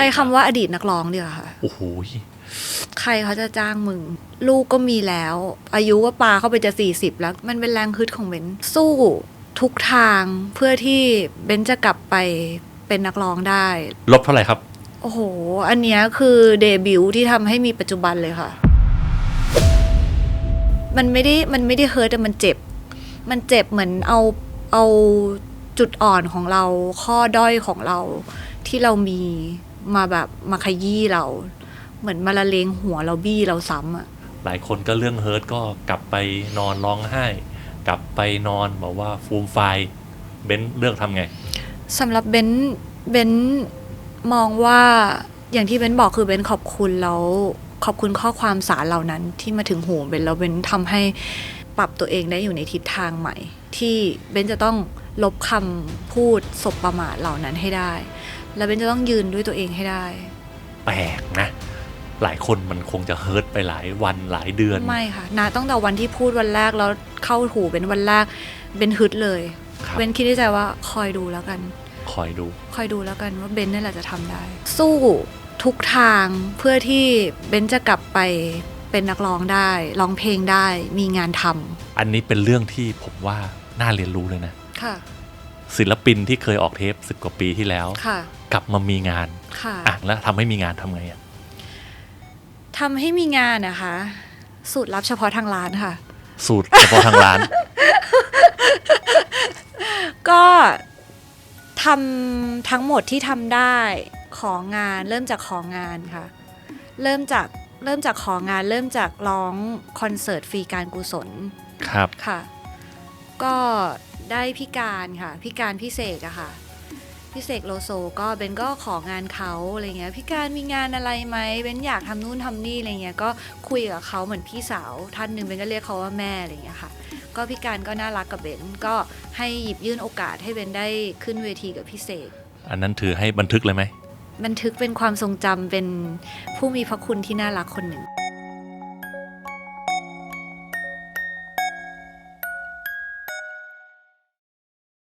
ใช้คำว่าอดีตนักร้องดีกว่าค่ะ โอ้โหใครเขาจะจ้างมึง ลูกก็มีแล้ว อายุก็ปาเข้าไปจะสี่สิบแล้ว มันเป็นแรงฮึดของเบนสู้ทุกทางเพื่อที่เบนจะกลับไปเป็นนักร้องได้ ลบเท่าไหร่ครับ โอ้โห อันเนี้ยคือเดบิวต์ที่ทำให้มีปัจจุบันเลยค่ะ มันไม่ได้ มันไม่ได้เฮิร์ตแต่มันเจ็บ มันเจ็บเหมือนเอา เอาจุดอ่อนของเรา ข้อด้อยของเราที่เรามี มาแบบมาขยี้เรา เหมือนมาละเลงหัวเราบี้เราซ้ำอะหลายคนก็เรื่องเฮิร์ตก็กลับไปนอนร้องไห้ กลับไปนอนบอกว่าฟูมไฟายเบนซ์เลือกทำไงสำหรับเบนซ์เบนซ์มองว่าอย่างที่เบนซ์บอกคือเบนซ์ขอบคุณแล้วขอบคุณข้อความสารเหล่านั้นที่มาถึงหูเบนซ์แล้วเบนซ์ทำให้ปรับตัวเองได้อยู่ในทิศทางใหม่ ที่เบนซ์จะต้องลบคำพูดสบประมาทเหล่านั้นให้ได้ แล้วเบนซ์จะต้องยืนด้วยตัวเองให้ได้ แปลกนะ หลายคนมันคงจะเฮิร์ตไปหลายวันหลายเดือน ไม่ค่ะนะตั้งแต่วันที่พูดวันแรกแล้วเข้าหูเป็นวันแรกเบนฮึดเลยครับ เบนคิดในใจว่าคอยดูแล้วกัน คอยดู คอยดูแล้วกันว่าเบนนี่แหละจะทำได้ สู้ทุกทางเพื่อที่เบนจะกลับไปเป็นนักร้องได้ร้องเพลงได้มีงานทอันนี้เป็นเรื่องที่ผมว่าน่าเรียนรู้เลยนะำค่ะ ศิลปินที่เคยออกเทปสิบกว่าปีที่แล้ว ค่ะ กลับมามีงานค่ะ อะแล้วทำให้มีงานทำไงอะทำให้มีงานนะคะ สูตรลับเฉพาะทางร้านค่ะ สูตรเฉพาะทางร้าน ก็ทำทั้งหมดที่ทำได้ของงาน เริ่มจากของงานค่ะ เริ่มจากเริ่มจากของงาน เริ่มจากร้องคอนเสิร์ตฟรีการกุศลครับ ค่ะ ก็ ได้พี่การค่ะ พี่การพี่เสกอะค่ะพี่เสกโลโซก็เบนก็ของานเขาอะไรเงี้ยพี่การมีงานอะไรไหมเบนอยากทำนู่นทำนี่อะไรเงี้ยก็คุยกับเขาเหมือนพี่สาวท่านหนึ่งเบนก็เรียกเขาว่าแม่อะไรเงี้ยค่ะ ก็พี่การก็น่ารักกับเบนก็ให้หยิบยื่นโอกาสให้เบนได้ขึ้นเวทีกับพี่เสกอันนั้นถือให้บันทึกเลยไหมบันทึกเป็นความทรงจำเป็นผู้มีพระคุณที่น่ารักคนหนึ่ง